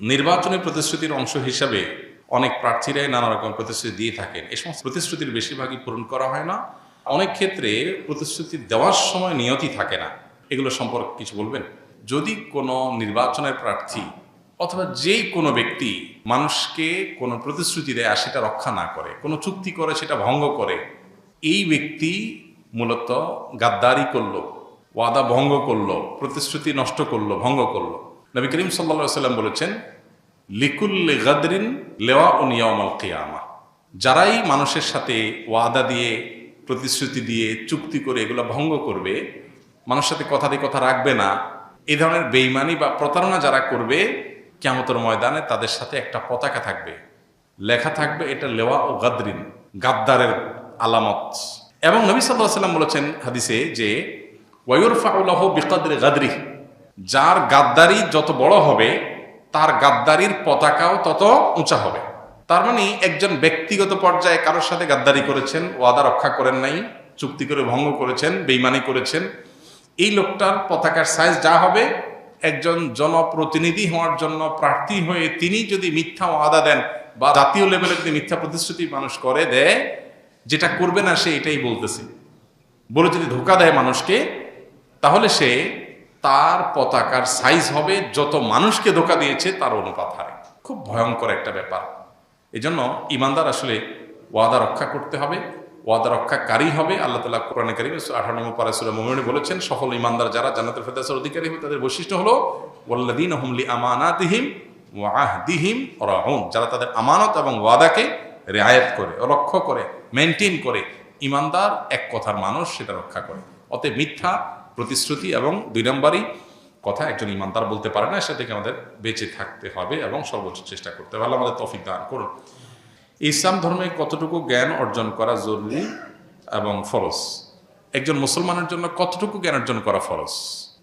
নির্বাচনী প্রতিশ্রুতির অংশ হিসাবে অনেক প্রার্থীরাই নানা রকম প্রতিশ্রুতি দিয়ে থাকেন। এই সমস্ত প্রতিশ্রুতির বেশিরভাগই পূরণ করা হয় না। অনেক ক্ষেত্রে প্রতিশ্রুতি দেওয়ার সময় নিয়তি থাকে না। এগুলো সম্পর্কে কিছু বলবেন? যদি কোনো নির্বাচনের প্রার্থী অথবা যেই কোনো ব্যক্তি মানুষকে কোনো প্রতিশ্রুতি দেয় আর সেটা রক্ষা না করে, কোনো চুক্তি করে, সেটা ভঙ্গ করে, এই ব্যক্তি মূলত গাদ্দারি করল, ওয়াদা ভঙ্গ করল, প্রতিশ্রুতি নষ্ট করল, ভঙ্গ করল নবী করিম সাল্লা সাল্লাম বলেছেন, লিকুল্লে গাদরিন লেওয়া ও নিয়মাল কেয়ামা। যারাই মানুষের সাথে ওয়াদা দিয়ে, প্রতিশ্রুতি দিয়ে, চুক্তি করে এগুলো ভঙ্গ করবে মানুষের সাথে কথা দিয়ে কথা রাখবে না, এই ধরনের বেইমানি বা প্রতারণা যারা করবে কেমতর ময়দানে তাদের সাথে একটা পতাকা থাকবে। লেখা থাকবে এটা লেওয়া ও গাদরিন, গাদ্দারের আলামত। এবং নবী সাল্লাহ সাল্লাম বলেছেন হাদিসে যে ওয়ুর ফাউলাহ বিকাদ্রে গাদরি যার গাদ্দারি যত বড় হবে, তার গাদ্দারির পতাকাও তত উঁচা হবে। তার মানে একজন ব্যক্তিগত পর্যায়ে কারোর সাথে গাদ্দারি করেছেন, ওয়াদা রক্ষা করেন নাই, চুক্তি করে ভঙ্গ করেছেন, বেইমানি করেছেন, এই লোকটার পতাকার সাইজ যা হবে, একজন জনপ্রতিনিধি হওয়ার জন্য প্রার্থী হয়ে তিনি যদি মিথ্যা ওয়াদা দেন বা জাতীয় লেভেলে যদি মিথ্যা প্রতিশ্রুতি মানুষ করে দেয়, যেটা করবে না সে এটাই বলতেছে। বলে যদি ধোকা দেয় মানুষকে, তাহলে সে তার পতাকার সাইজ হবে, যত মানুষকে ধোকা দিয়েছে তার অনুপাত হারে। খুব ভয়ঙ্কর একটা ব্যাপার। এজন্য ইমানদার আসলে ওয়াদা রক্ষা করতে হবে, ওয়াদা রক্ষাকারী হবে। আল্লাহ তালা কোরআন কারিম আঠারো নম্বর মোমিনী বলেছেন, সফল ইমানদার যারা জান্নাতুল ফেদাসের অধিকারী হবে, তাদের বৈশিষ্ট্য হলো ওয়াল্লাদিন হুমলি আমানাতিহিম ওয়াহদিহিম রাহুন যারা তাদের আমানত এবং ওয়াদাকে রেয়ায়ত করে, রক্ষা করে মেনটেন করে, ইমানদার এক কথার মানুষ, সেটা রক্ষা করে। অতএব মিথ্যা প্রতিশ্রুতি এবং দুই নম্বরই কথা, একজন ইমানদার বলতে পারে না সেটাকে আমাদের বেঁচে থাকতে হবে এবং সর্বোচ্চ চেষ্টা করতে হবে। আমাদের তফিক দান করুন। ইসলাম ধর্মে কতটুকু জ্ঞান অর্জন করা জরুরি এবং ফরজ? একজন মুসলমানের জন্য কতটুকু জ্ঞান অর্জন করা ফরজ?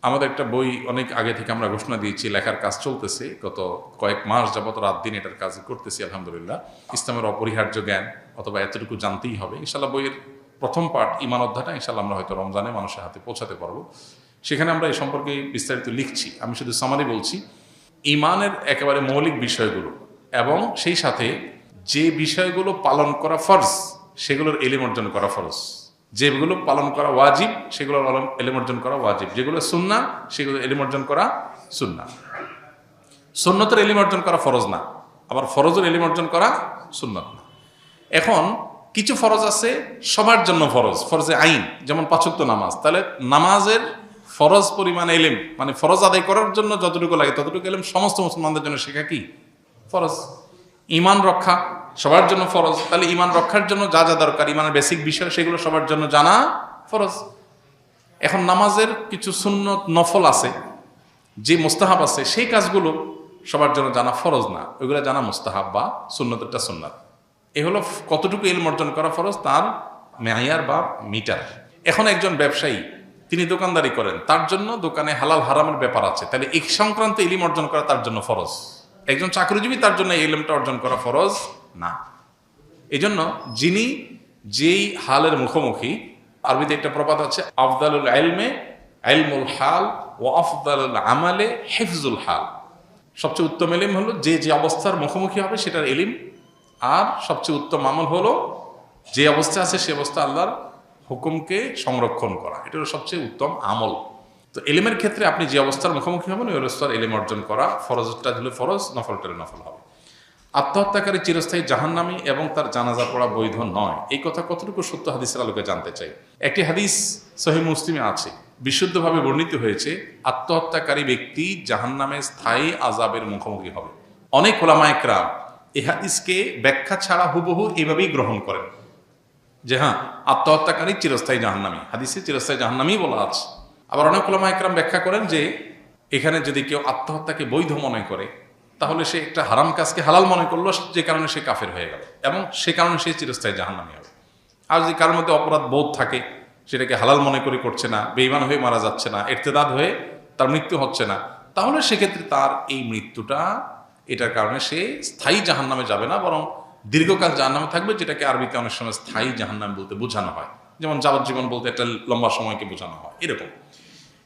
আমাদের একটা বই অনেক আগে থেকে আমরা ঘোষণা দিয়েছি, লেখার কাজ চলতেছে। গত কয়েক মাস যাবত রাত দিন এটার কাজ করতেছি, আলহামদুলিল্লাহ। ইসলামের অপরিহার্য জ্ঞান, অথবা এতটুকু জানতেই হবে। ইনশাল্লাহ বইয়ের প্রথম পার্ট ইমান অধ্যায়টা ইনশাল্লাহ আমরা হয়তো রমজানে মানুষের হাতে পৌঁছাতে পারব। সেখানে আমরা এই সম্পর্কে বিস্তারিত লিখছি। আমি শুধু সামারি বলছি, ইমানের একেবারে মৌলিক বিষয়গুলো এবং সেই সাথে যে বিষয়গুলো পালন করা ফরজ, সেগুলোর এলিম অর্জন করা ফরজ। যেগুলো পালন করা ওয়াজিব, সেগুলোর এলিম অর্জন করা ওয়াজিব। যেগুলো সুন্না সেগুলো এলিম অর্জন করা সুন্না সুন্নতের এলিম অর্জন করা ফরজ না, আবার ফরজের এলিম অর্জন করা সুন্নত না। এখন কিছু ফরজ আছে, সবার জন্য ফরজ, ফরজে আইন, যেমন পাঁচক্ত নামাজ। তাহলে নামাজের ফরজ পরিমাণ এলিম মানে ফরজ আদায় করার জন্য যতটুকু লাগে ততটুকু এলিম সমস্ত মুসলমানদের জন্য শেখা কি? ফরজ। ইমান রক্ষা, সবার জন্য ফরজ। তাহলে ইমান রক্ষার জন্য যা যা দরকার, ইমানের বেসিক বিষয়, সেগুলো সবার জন্য জানা ফরজ। এখন নামাজের কিছু শূন্য নফল আছে, যে মোস্তাহাব আছে, সেই কাজগুলো সবার জন্য জানা ফরজ না। ওইগুলো জানা মোস্তাহাব বা সুন্নতটা সুন্নাত। এ হলো কতটুকু এলম অর্জন করা ফরজ? তার মেয়ার বা মিটার। এখন একজন ব্যবসায়ী, তিনি দোকানদারি করেন, তার জন্য দোকানে হালাল হারামের ব্যাপার আছে। তাহলে এই সংক্রান্ত ইলিম অর্জন করা তার জন্য ফরজ। একজন চাকরিজীবী তার জন্য এই ইলমটা অর্জন করা ফরজ না। এই জন্য যিনি যেই হালের মুখোমুখি, আরবিতে একটা প্রবাদ আছে, আফদালুল আলমে আলমুল হাল ও আফদালুল আমালে হেফজুল হাল। সবচেয়ে উত্তম এলিম হলো যে যে অবস্থার মুখোমুখি হবে, সেটার এলিম আর সবচেয়ে উত্তম আমল হলো যে অবস্থা আছে সে অবস্থা আল্লাহর হুকুমকে সংরক্ষণ করা। এটা হলো সবচেয়ে উত্তম আমল। তো এলিমের ক্ষেত্রে আপনি যে অবস্থার মুখোমুখি হবেন, ওই অবস্থার এলিম অর্জন করা ফরজটা হলে ফরজ, নফলটা নফল হবে। আত্মহত্যাকারী চিরস্থায়ী জাহান্নামী এবং তার জানাজা পড়া বৈধ নয়। এই কথা কতটুকু সত্য হাদিসের আলোকে জানতে চাই? একটি হাদিস সহি মুসলিমে আছে। বিশুদ্ধভাবে বর্ণিত হয়েছে, আত্মহত্যাকারী ব্যক্তি জাহান্নামে স্থায়ী আজাবের মুখোমুখি হবে। অনেক ওলামায়করাম এ হাদিসকে ব্যাখ্যা ছাড়া হুবহু এভাবেই গ্রহণ করেন। যে হ্যাঁ আত্মহত্যাকারী চিরস্থায়ী জাহান্নামী। হাদিসে চিরস্থায়ী জাহান্নামী বলা আছে। আবার অনেক ওলামা একরাম ব্যাখ্যা করেন যে, এখানে যদি কেউ আত্মহত্যাকে বৈধ মনে করে, তাহলে সে একটা হারাম কাজকে হালাল মনে করল, যে কারণে সে কাফের হয়ে গেল এবং সে কারণে সে চিরস্থায়ী জাহান্নামী হবে। আর যদি কারোর মধ্যে অপরাধ বোধ থাকে, সেটাকে হালাল মনে করে করছে না বেইমান হয়ে মারা যাচ্ছে না এরতেদাদ হয়ে তার মৃত্যু হচ্ছে না, তাহলে সেক্ষেত্রে তার এই মৃত্যুটা এটার কারণে সে স্থায়ী জাহান্নামে যাবে না, বরং দীর্ঘকাল জাহান্নামে থাকবে, যেটাকে আরবিতে অনেক সময় স্থায়ী জাহান জাহান্নাম বলতে বোঝানো হয়। যেমন যাবজ্জীবন বলতে একটা লম্বা সময়কে বোঝানো হয়, এরকম।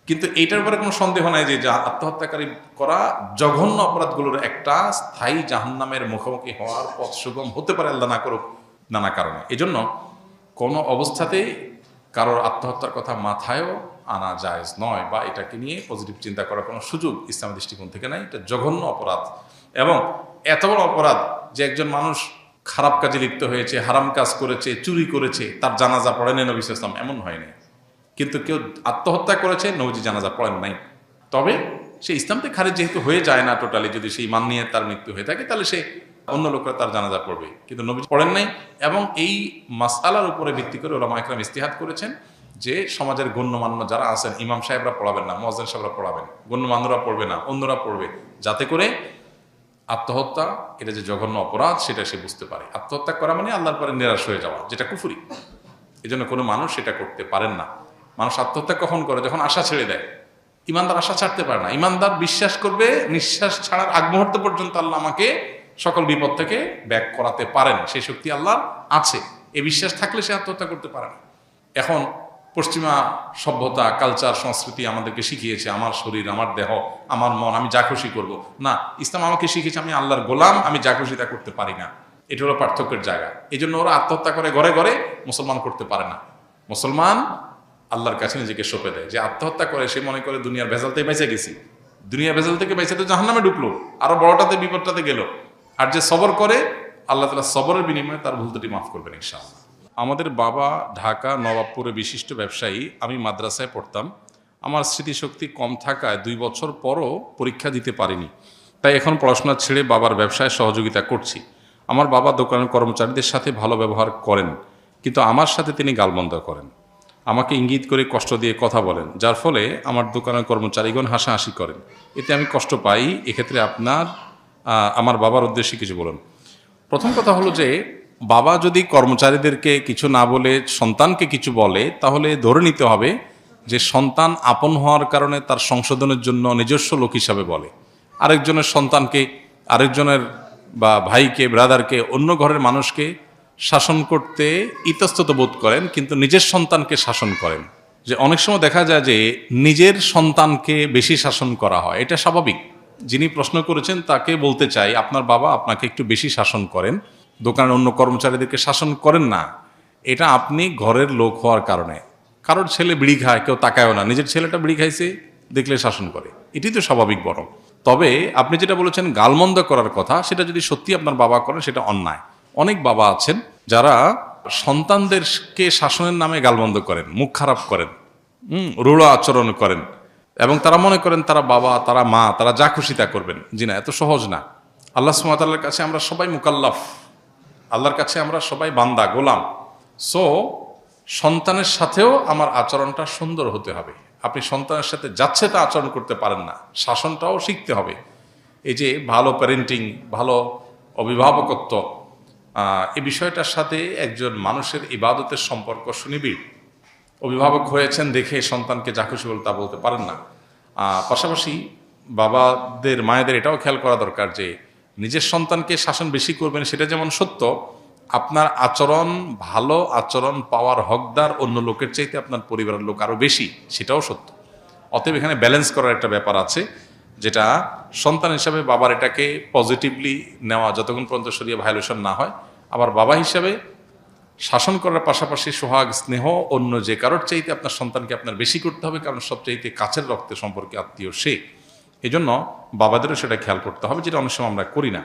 কিন্তু এইটার উপরে কোনো সন্দেহ নাই যে, যা আত্মহত্যাকারী করা জঘন্য অপরাধগুলোর একটা স্থায়ী জাহান্নামের মুখোমুখি হওয়ার পথ সুগম হতে পারে, আল্লাহ না করুক নানা কারণে। এজন্য কোনো অবস্থাতেই কারোর আত্মহত্যার কথা মাথায়ও আনা জায়েজ নয়, বা এটাকে নিয়ে পজিটিভ চিন্তা করার কোনো সুযোগ ইসলাম দৃষ্টিকোণ থেকে নাই। এটা জঘন্য অপরাধ। এবং এত বড় অপরাধ যে একজন মানুষ খারাপ কাজে লিপ্ত হয়েছে, হারাম কাজ করেছে, চুরি করেছে, তার জানাজা পড়েনি নবী ইসলাম এমন হয়নি। কিন্তু কেউ আত্মহত্যা করেছে, নবীজি জানাজা পড়েন নাই। তবে সে ইসলাম থেকে খারিজ যেহেতু হয়ে যায় না টোটালি যদি সেই মান নিয়ে তার মৃত্যু হয়ে থাকে, তাহলে সে অন্য লোকরা তার জানাজা পড়বে। কিন্তু নবী পড়েন নাই এবং এই মাসালার উপরে ভিত্তি করে ওরা মাইকরাম ইস্তিহাদ করেছেন যে সমাজের গণ্যমান্য যারা আছেন, ইমাম সাহেবরা পড়াবেন না মজান সাহেবরা পড়াবেন, গণ্যমান্যরা পড়বে না, অন্যরা পড়বে। যাতে করে আত্মহত্যা, এটা যে জঘন্য অপরাধ, সেটা সে বুঝতে পারে। আত্মহত্যা করা মানে আল্লাহর পরে নিরাশ হয়ে যাওয়া, যেটা কুফুরি। এই জন্য কোনো মানুষ সেটা করতে পারেন না। মানুষ আত্মহত্যা কখন করে? যখন আশা ছেড়ে দেয়। ইমানদার আশা ছাড়তে পারে না। ইমানদার বিশ্বাস করবে, নিঃশ্বাস ছাড়ার আগ মুহূর্ত পর্যন্ত আল্লাহ আমাকে সকল বিপদ থেকে ব্যাক করাতে পারেন। সেই শক্তি আল্লাহর আছে। এই বিশ্বাস থাকলে সে আত্মহত্যা করতে পারে না। এখন পশ্চিমা সভ্যতা কালচার সংস্কৃতি আমাদেরকে শিখিয়েছে। আমার শরীর, আমার দেহ, আমার মন, আমি যা খুশি করব। না, ইসলাম আমাকে শিখিয়েছে, আমি আল্লাহর গোলাম, আমি যা খুশি তা করতে পারি না। এটা হলো পার্থক্যের জায়গা। এই জন্য ওরা আত্মহত্যা করে, ঘরে ঘরে মুসলমান করতে পারে না। মুসলমান আল্লাহর কাছে নিজেকে সঁপে দেয়। যে আত্মহত্যা করে, সে মনে করে, দুনিয়ার ভেজালতে বেঁচে গেছি। দুনিয়ার ভেজাল থেকে বেঁচে তো জাহান্নামে ঢুকলো। আরও বড়টাতে, বিপদটাতে গেল। আর যে সবর করে, আল্লাহ তালা সবরের বিনিময়ে তার ভুল ত্রুটি মাফ করবেন, ইনশাআল্লাহ। আমাদের বাবা ঢাকা নবাবপুরে বিশিষ্ট ব্যবসায়ী, আমি মাদ্রাসায় পড়তাম। আমার স্মৃতিশক্তি কম থাকায় দুই বছর পরও পরীক্ষা দিতে পারিনি। তাই এখন পড়াশোনা ছেড়ে বাবার ব্যবসায় সহযোগিতা করছি। আমার বাবা দোকানের কর্মচারীদের সাথে ভালো ব্যবহার করেন, কিন্তু আমার সাথে তিনি গালমন্দ করেন। আমাকে ইঙ্গিত করে কষ্ট দিয়ে কথা বলেন, যার ফলে আমার দোকানের কর্মচারীগণ হাসাহাসি করেন। এতে আমি কষ্ট পাই, এক্ষেত্রে আপনার আমার বাবার উদ্দেশ্যে কিছু বলুন। প্রথম কথা হলো যে বাবা যদি কর্মচারীদেরকে কিছু না বলে, সন্তানকে কিছু বলে, তাহলে ধরে নিতে হবে যে সন্তান আপন হওয়ার কারণে তার সংশোধনের জন্য নিজস্ব লোক হিসাবে বলে। আরেকজনের সন্তানকে, আরেকজনের বা ভাইকে, ব্রাদারকে, অন্য ঘরের মানুষকে শাসন করতে ইতস্তত বোধ করেন, কিন্তু নিজের সন্তানকে শাসন করেন। যে অনেক সময় দেখা যায় যে নিজের সন্তানকে বেশি শাসন করা হয়। এটা স্বাভাবিক। যিনি প্রশ্ন করেছেন, তাকে বলতে চাই, আপনার বাবা আপনাকে একটু বেশি শাসন করেন। দোকানের অন্য কর্মচারীদেরকে শাসন করেন না। এটা আপনি ঘরের লোক হওয়ার কারণে। কারোর ছেলে বিড়ি খায়, কেউ তাকায়ও না। নিজের ছেলেটা বিড়ি খাইছে, দেখলে শাসন করে। এটি তো স্বাভাবিক বরং। তবে আপনি যেটা বলেছেন, গালমন্দ করার কথা, সেটা যদি সত্যি আপনার বাবা করেন, সেটা অন্যায়। অনেক বাবা আছেন যারা সন্তানদেরকে শাসনের নামে গালমন্দ করেন, মুখ খারাপ করেন রূঢ় আচরণ করেন এবং তারা মনে করেন তারা বাবা, তারা মা, তারা যা খুশি তা করবেন। জি না, এত সহজ না। আল্লাহ সুমাতাল্লার কাছে আমরা সবাই মুকাল্লাফ। আল্লাহর কাছে আমরা সবাই বান্দা, গোলাম। সো সন্তানের সাথেও আমার আচরণটা সুন্দর হতে হবে। আপনি সন্তানের সাথে যাচ্ছে তা আচরণ করতে পারেন না। শাসনটাও শিখতে হবে। এই যে ভালো প্যারেন্টিং ভালো অভিভাবকত্ব এই বিষয়টার সাথে একজন মানুষের ইবাদতের সম্পর্ক সুনিবিড়। অভিভাবক হয়েছেন দেখে সন্তানকে যা খুশি বলে তা বলতে পারেন না। পাশাপাশি বাবাদের, মায়েদের এটাও খেয়াল করা দরকার যে নিজের সন্তানকে শাসন বেশি করবেন, সেটা যেমন সত্য, আপনার আচরণ ভালো, আচরণ পাওয়ার হকদার অন্য লোকের চাইতে আপনার পরিবারের লোক আরও বেশি, সেটাও সত্য। অতএব এখানে ব্যালেন্স করার একটা ব্যাপার আছে, যেটা সন্তান হিসাবে বাবার এটাকে পজিটিভলি নেওয়া, যতক্ষণ পর্যন্ত শরীরে ভায়োলেশন না হয়, আবার বাবা হিসাবে শাসন করার পাশাপাশি সোহাগ, স্নেহ, অন্য যে কারোর চাইতে আপনার সন্তানকে আপনার বেশি করতে হবে, কারণ সবচাইতে কাছের রক্তের সম্পর্কে আত্মীয় সে। এই জন্য বাবাদেরও সেটা খেয়াল করতে হবে যেটা অনেক সময় আমরা করি না।